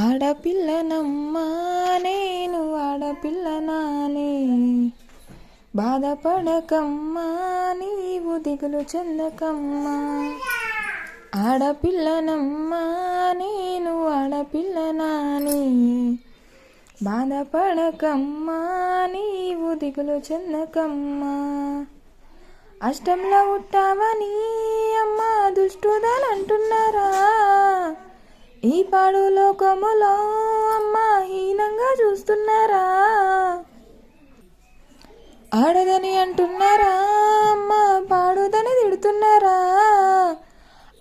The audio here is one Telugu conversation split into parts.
ఆడపిల్లనమ్మా నేను ఆడపిల్లనానే. బాధపడకమ్మా నీవు దిగులు చెందకమ్మా. ఆడపిల్లనమ్మా నేను ఆడపిల్లనానే. బాధపడకమ్మా నీవు దిగులు చెందకమ్మా. అష్టంలో పుట్టావని అమ్మ దుష్టుదాలంటున్నారా? ముఖములో అమ్మ హీనంగా చూస్తున్నారా? ఆడదని అంటున్నారా? అమ్మ పాడుదని తిడుతున్నారా?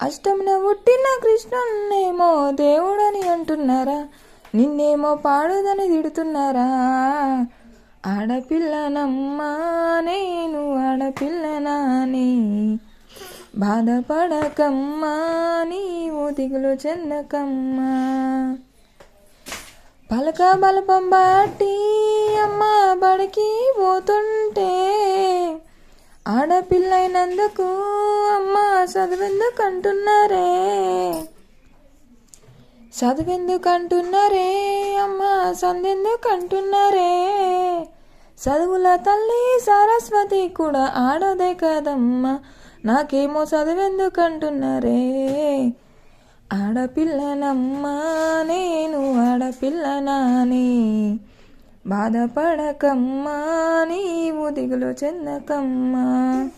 అష్టమున పుట్టిన కృష్ణున్నేమో దేవుడని అంటున్నారా? నిన్నేమో పాడుదని తిడుతున్నారా? ఆడపిల్లనమ్మా నేను ఆడపిల్లనాని. బాధపడకమ్మా నీవు దిగులు చెందకమ్మా పలక బలపం బట్టి అమ్మ బడికి పోతుంటే ఆడపిల్లైనందుకు అమ్మ చదువెందుకు అంటున్నారే చదువెందుకు అంటున్నారే అమ్మ సందెందుకు అంటున్నారే చదువుల తల్లి సరస్వతి కూడా ఆడదే కదమ్మా. నాకేమో చదువెందుకంటున్నారే? ఆడపిల్లనమ్మా నేను ఆడపిల్లనాని. బాధపడకమ్మా నీవు దిగులు చెందకమ్మా.